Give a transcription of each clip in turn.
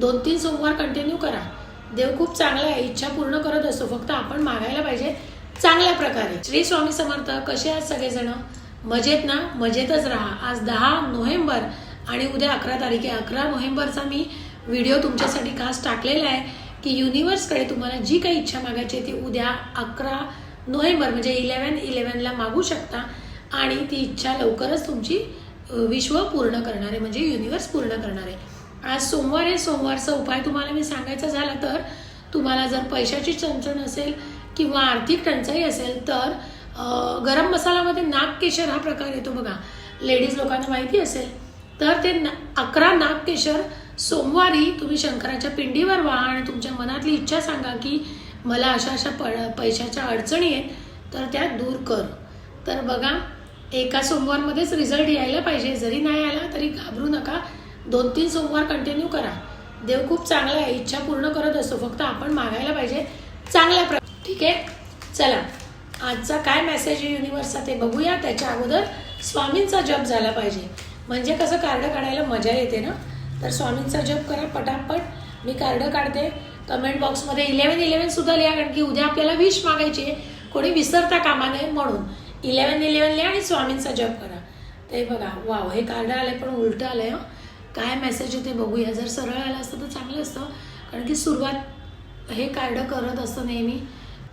दोन तीन सोमवार कंटिन्यू करा. देव खूप चांगला आहे इच्छा पूर्ण करत असतो फक्त आपण मागायला पाहिजे चांगल्या प्रकारे. श्री स्वामी समर्थ कसे आहात सगळेजण? मजेत ना? मजेतच राहा. आज दहा नोव्हेंबर आणि उद्या अकरा तारीख. आहे अकरा नोव्हेंबरचा मी व्हिडिओ तुमच्यासाठी खास टाकलेला आहे की युनिवर्सकडे तुम्हाला जी काही इच्छा मागायची आहे ती उद्या अकरा नोव्हेंबर म्हणजे इलेवन इलेवनला मागू शकता आणि ती इच्छा लवकरच तुमची विश्व पूर्ण करणार आहे म्हणजे युनिवर्स पूर्ण करणार. आहे आज सोमवार आहे सोमवारचा उपाय तुम्हाला मी सांगायचा झाला तर तुम्हाला जर पैशाची चणचण असेल किंवा आर्थिक टंचाई असेल तर गरम गरम मसालामध्ये नागकेशर हा प्रकार येतो बघा. लेडीज लोकांना माहिती असेल. तर ते ना अकरा नागकेशर सोमवारी तुम्ही शंकराच्या पिंडीवर व्हा आणि तुमच्या मनातली इच्छा सांगा की मला अशा अशा प पैशाच्या अडचणी आहेत तर त्या दूर कर. तर बघा एका सोमवारमध्येच रिझल्ट यायला पाहिजे. जरी नाही आला तरी घाबरू नका. दोन तीन सोमवार कंटिन्यू करा. देव खूप चांगला आहे इच्छा पूर्ण करत असतो फक्त आपण मागायला पाहिजे चांगल्या प्र ठीक आहे? चला आजचा काय मेसेज आहे ते बघूया. त्याच्या अगोदर स्वामींचा जप झाला पाहिजे. म्हणजे कसं कार्ड काढायला मजा येते ना? तर स्वामींचा जप करा पटापट. मी कार्ड काढते. कमेंट बॉक्समध्ये इलेवन इलेव्हन सुद्धा लिहा कारण की उद्या आपल्याला विश मागायची आहे. कोणी विसरता कामा नये म्हणून. इलेवन इलेवन लिहा आणि स्वामींचा जप करा. ते बघा वाव हे कार्ड आलंय पण उलटं आलंय हं. काय मेसेज आहे ते बघूया. जर सरळ आलं असतं तर चांगलं असतं. कारण की सुरुवात हे कार्ड करत असतं नेहमी.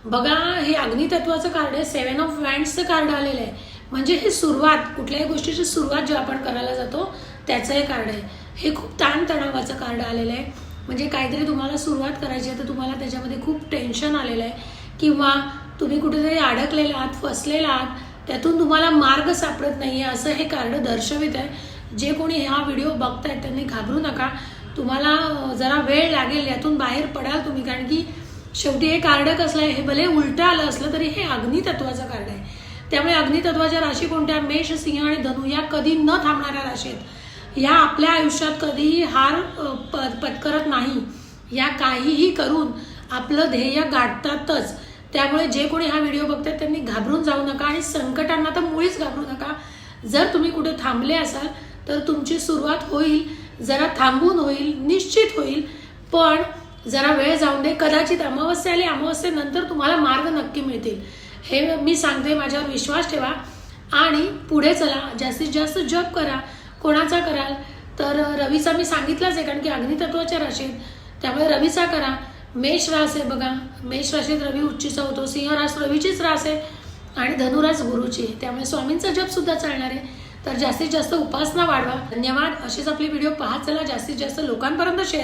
बघा हे अग्नितत्वाचं कार्ड आहे. सेवन ऑफ वँड्सचं कार्ड आलेलं आहे. म्हणजे हे सुरुवात कुठल्याही गोष्टीची सुरुवात जेव्हा आपण करायला जातो त्याचं हे कार्ड आहे. हे खूप ताणतणावाचं कार्ड आलेलं आहे. म्हणजे काहीतरी तुम्हाला सुरुवात करायची आहे तर तुम्हाला त्याच्यामध्ये खूप टेन्शन आलेलं आहे. किंवा तुम्ही कुठेतरी अडकलेला आहात फसलेला आहात त्यातून तुम्हाला मार्ग सापडत नाही आहे असं हे कार्ड दर्शवित आहे जे कोणी हा व्हिडिओ बघतायत त्यांनी घाबरू नका. तुम्हाला जरा वेळ लागेल यातून बाहेर पडाल तुम्ही. कारण की शेवटी हे कार्ड कसलं आहे? हे भले उलटं आलं असलं तरी हे अग्नितत्वाचं कार्ड आहे. त्यामुळे अग्नितत्वाच्या राशी कोणत्या? मेष सिंह आणि धनु या कधी न थांबणाऱ्या राशी आहेत. या आपल्या आयुष्यात कधीही हार प पत्करत नाही. या काहीही करून आपलं ध्येय गाठतातच. त्यामुळे जे कोणी हा व्हिडिओ बघतात त्यांनी घाबरून जाऊ नका आणि संकटांना तर मुळीच घाबरू नका. जर तुम्ही कुठे थांबले असाल तर तुमची सुरुवात होईल जरा थांबून होईल निश्चित होईल. पण जरा वेळ जाऊन दे. कदाचित अमावस्या आली अमावस्येनंतर तुम्हाला मार्ग नक्की मिळतील. हे मी सांगते माझ्यावर विश्वास ठेवा. आणि पुढे चला. जास्तीत जास्त जप करा. कोणाचा कराल? तर रवीचा मी सांगितलाच आहे कारण की अग्नितत्वाच्या राशीत. त्यामुळे रवीचा करा. मेष रास आहे बघा. मेष राशीत रवी उच्चीचा होतो. सिंह रास रवीचीच रास आहे. आणि धनुरास गुरुची आहे. त्यामुळे स्वामींचा जपसुद्धा चालणार आहे. तर जास्तीत जास्त उपासना वाढवा. धन्यवाद. असेच आपले व्हिडिओ पाहत चला. जास्तीत जास्त लोकांपर्यंत शेअर